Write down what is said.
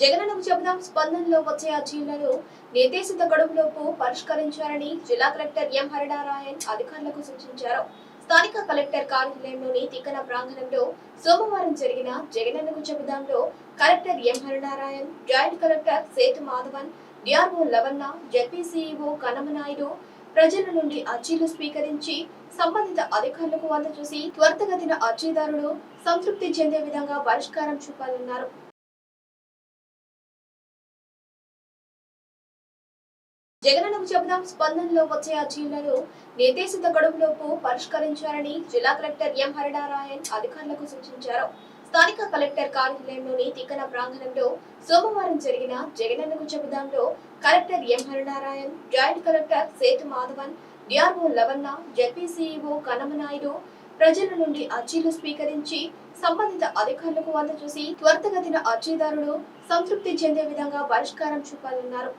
జగనన్నకు చెబుదాం స్పందనలో వచ్చే అర్జీలను నిర్దేశిత గడువులోపు పరిష్కరించాలని జిల్లా కలెక్టర్ ఎం హరినారాయణ్ అధికారులకు సూచించారు. స్థానిక కలెక్టర్ కార్యాలయంలోని తిక్కన ప్రాంగణంలో సోమవారం జరిగిన జగనన్నకు చెబుదాంలో collector M Harinarayan joint collector Sethu Madhavan DRO Lavanna ZP CEO Kanamanaidu ప్రజల నుండి అర్జీలు స్వీకరించి సంబంధిత అధికారులకు అందజేసి త్వరితగతిన అర్జీదారులు సంతృప్తి చెందే విధంగా పరిష్కారం చూపాలన్నారు. జగనన్నకు చెబుదాం స్పందనలో వచ్చే అర్జీలను నిర్దేశిత గడువులోపు పరిష్కరించాలని జిల్లా కలెక్టర్ ఎం హరినారాయణ్ అధికారులకు సూచించారు. స్థానిక కలెక్టర్ కార్యాలయంలోని తిక్కన ప్రాంగణంలో సోమవారం జరిగిన జగనన్నకు చెబుదాంలో collector M Harinarayan joint collector Sethu Madhavan DRO Lavanna ZP CEO Kanamanaidu ప్రజల నుండి అర్జీలు స్వీకరించి సంబంధిత అధికారులకు అందజేసి త్వరితగతిన అర్జీదారులు సంతృప్తి చెందే విధంగా పరిష్కారం చూపాలన్నారు.